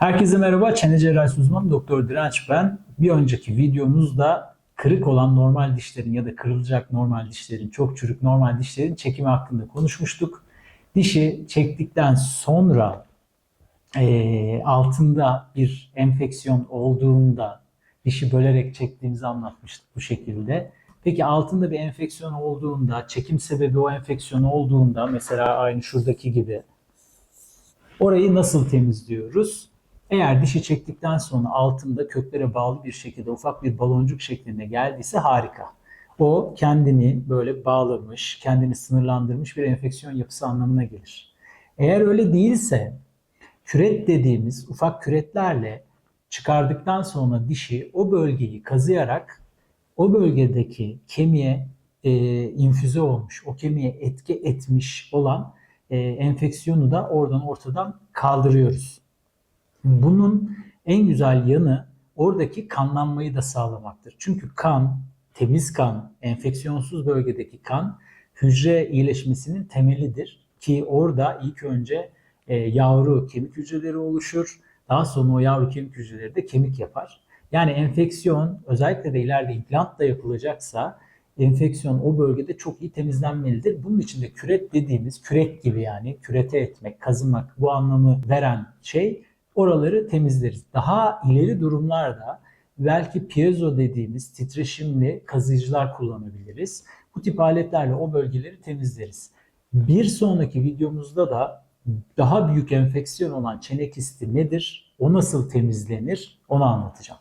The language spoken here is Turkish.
Herkese merhaba. Çene cerrahisi uzmanı Doktor Direnç ben. Bir önceki videomuzda kırık olan normal dişlerin ya da kırılacak normal dişlerin, çok çürük normal dişlerin çekimi hakkında konuşmuştuk. Dişi çektikten sonra eee, altında bir enfeksiyon olduğunda dişi bölerek çektiğimizi anlatmıştık bu şekilde. Peki altında bir enfeksiyon olduğunda, çekim sebebi o enfeksiyon olduğunda mesela aynı şuradaki gibi Orayı nasıl temizliyoruz? Eğer dişi çektikten sonra altında köklere bağlı bir şekilde ufak bir baloncuk şeklinde geldiyse harika. O kendini böyle bağlamış, kendini sınırlandırmış bir enfeksiyon yapısı anlamına gelir. Eğer öyle değilse küret dediğimiz ufak küretlerle çıkardıktan sonra dişi o bölgeyi kazıyarak o bölgedeki kemiğe e, infüze olmuş, o kemiğe etki etmiş olan e, enfeksiyonu da oradan ortadan kaldırıyoruz. Bunun en güzel yanı oradaki kanlanmayı da sağlamaktır. Çünkü kan, temiz kan, enfeksiyonsuz bölgedeki kan hücre iyileşmesinin temelidir. Ki orada ilk önce e, yavru kemik hücreleri oluşur. Daha sonra o yavru kemik hücreleri de kemik yapar. Yani enfeksiyon özellikle de ileride implant da yapılacaksa enfeksiyon o bölgede çok iyi temizlenmelidir. Bunun için de küret dediğimiz kürek gibi yani kürete etmek, kazımak bu anlamı veren şey oraları temizleriz. Daha ileri durumlarda belki piezo dediğimiz titreşimli kazıyıcılar kullanabiliriz. Bu tip aletlerle o bölgeleri temizleriz. Bir sonraki videomuzda da daha büyük enfeksiyon olan çene kisti nedir? O nasıl temizlenir? Onu anlatacağım.